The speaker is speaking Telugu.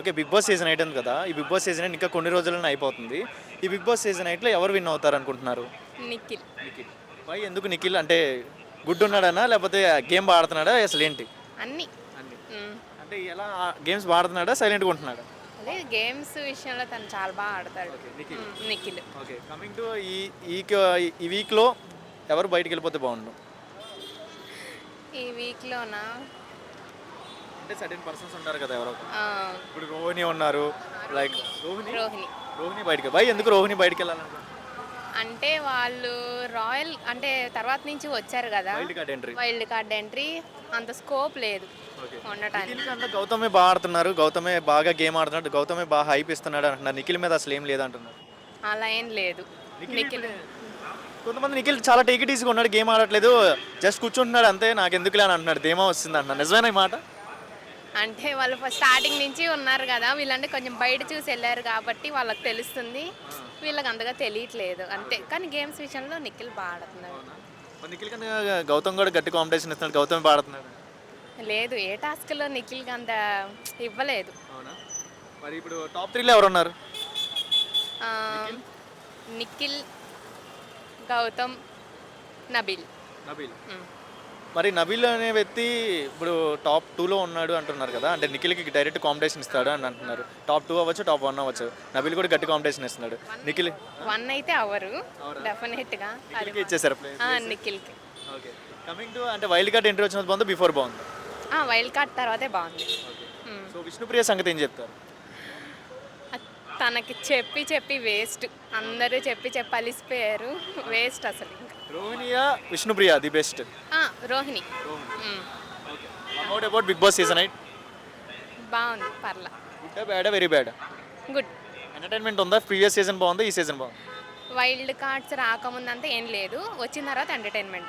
Okay big boss season eight కదా? ఈ బిగ్ బాస్ సీజన్ ఇంకా కొన్ని రోజుల్లోనే అయిపోతుంది. ఈ బిగ్ బాస్ సీజన్ ఎయిట్లో ఎవరు విన్ అవుతారు అనుకుంటున్నారు నిఖిల్. నిఖిల్. వై ఎందుకు నిఖిల్? అంటే గుడ్ ఉన్నాడనా లేకపోతే గేమ్ ఆడుతున్నాడా అసలు ఏంటి? అన్ని. అంటే ఎలా గేమ్స్ ఆడుతున్నాడా సైలెంట్గా ఉంటున్నాడా? అదే గేమ్స్ విషయంలో తను చాలా బాగా ఆడతాడు. నిఖిల్. ఓకే కమింగ్ టు ఈ ఈ ఈ వీక్లో ఎవరు బయటికి వెళ్ళిపోతే బాగుండు? ఈ వీక్లోన అంటే సర్టెన్ పర్సన్స్ ఉంటారు కదా ఎవరో. ఇప్పుడు రోహిణి ఉన్నారు లైక్ రోహిణి? రోహిణి. రోహిణి బయటికి వై ఎందుకు రోహిణి బయటికి వెళ్ళాలనుకుంటున్నారు? అంటే వాళ్ళు రాయల్ అంటే తర్వాత నుంచి వచ్చారు కదా. Wild card entry wild card entry అంత స్కోప్ లేదు ఉండటానికి. గౌతమే బాగా ఆడుతున్నారు. గౌతమే బాగా గేమ్ ఆడుతున్నాడు. గౌతమే బాగా హైప్ ఇస్తున్నాడు అంటున్నారు. నిఖిల్ మీద అసలు ఏం లేదంటున్నారు అలా ఏం లేదు. నిఖిల్ కొంతమంది నిఖిల్ చాలా టేక్ ఇట్ ఈజీగా ఉన్నాడు. గేమ్ ఆడట్లేదు. జస్ట్ కూర్చుంటున్నాడు అంతే. నాకు ఎందుకులే అని అంటున్నాడు. ధీమా వస్తుంది అంటున్నాడు నిజమేనా మాట? అంటే వాళ్ళు స్టార్టింగ్ నుంచి ఉన్నారు కదా వీళ్ళంటే కొంచెం బయట చూసి వెళ్ళారు కాబట్టి వాళ్ళకి తెలుస్తుంది. వీళ్ళకి అంతగా తెలియట్లేదు అంతే. కానీ గేమ్స్ విషయంలో నిఖిల్ నిఖిల్ కన్నా గౌతమ్ కూడా గట్టి కాంపిటీషన్ ఇస్తున్నాడు గౌతమ్ బాగా ఆడుతున్నాడు. లేదు ఏ టాస్క్లో నిఖిల్కి అంత ఇవ్వలేదు. అవునా? మరి ఇప్పుడు టాప్ త్రీలో ఎవరు ఉన్నారు? నిఖిల్? గౌతమ్ నబిల్. నబీల్. మరి నబీల్ అనే వ్యక్తి ఇప్పుడు టాప్ టూలో ఉన్నాడు అంటున్నారు కదా. అంటే నిఖిల్కి డైరెక్ట్ కాంపిటీషన్ ఇస్తాడు అని అంటున్నారు. టాప్ టూ అవ్వచ్చు టాప్ వన్ అవ్వచ్చు. నబీల్ కూడా గట్టి కాంపిటీషన్ ఇస్తున్నాడు. నిఖిల్ వన్ అయితే అవరు అది నిఖిల్కి ఇచ్చేసారు నిఖిల్కి. ఓకే. కమింగ్ టు అంటే వైల్డ్ కార్డ్ ఎంట్రీ వచ్చినది బాగుంది? బిఫోర్ బాగుంది? ఆ, వైల్డ్ కార్డ్ తర్వాతే బాగుంది. సో విష్ణుప్రియ సంగతి ఏం చెప్తారు? తనకి చెప్పి చెప్పి వేస్ట్ అందరూ చెప్పి చెప్పి అలిసిపోయారు వేస్ట్ అసలు రోహిణియా విష్ణుప్రియ ది బెస్ట్ ఆ, Rohini. About about big boss season eight బాగుంది పర్లా. Good bad very bad good entertainment ఉందా? ప్రీవియస్ సీజన్ బాగుంది? ఈ సీజన్ బాగుంది? వైల్డ్ కార్డ్స్ రాకముందంతా ఏం లేదు. వచ్చిన తర్వాత ఎంటర్టైన్మెంట్ ఉంది.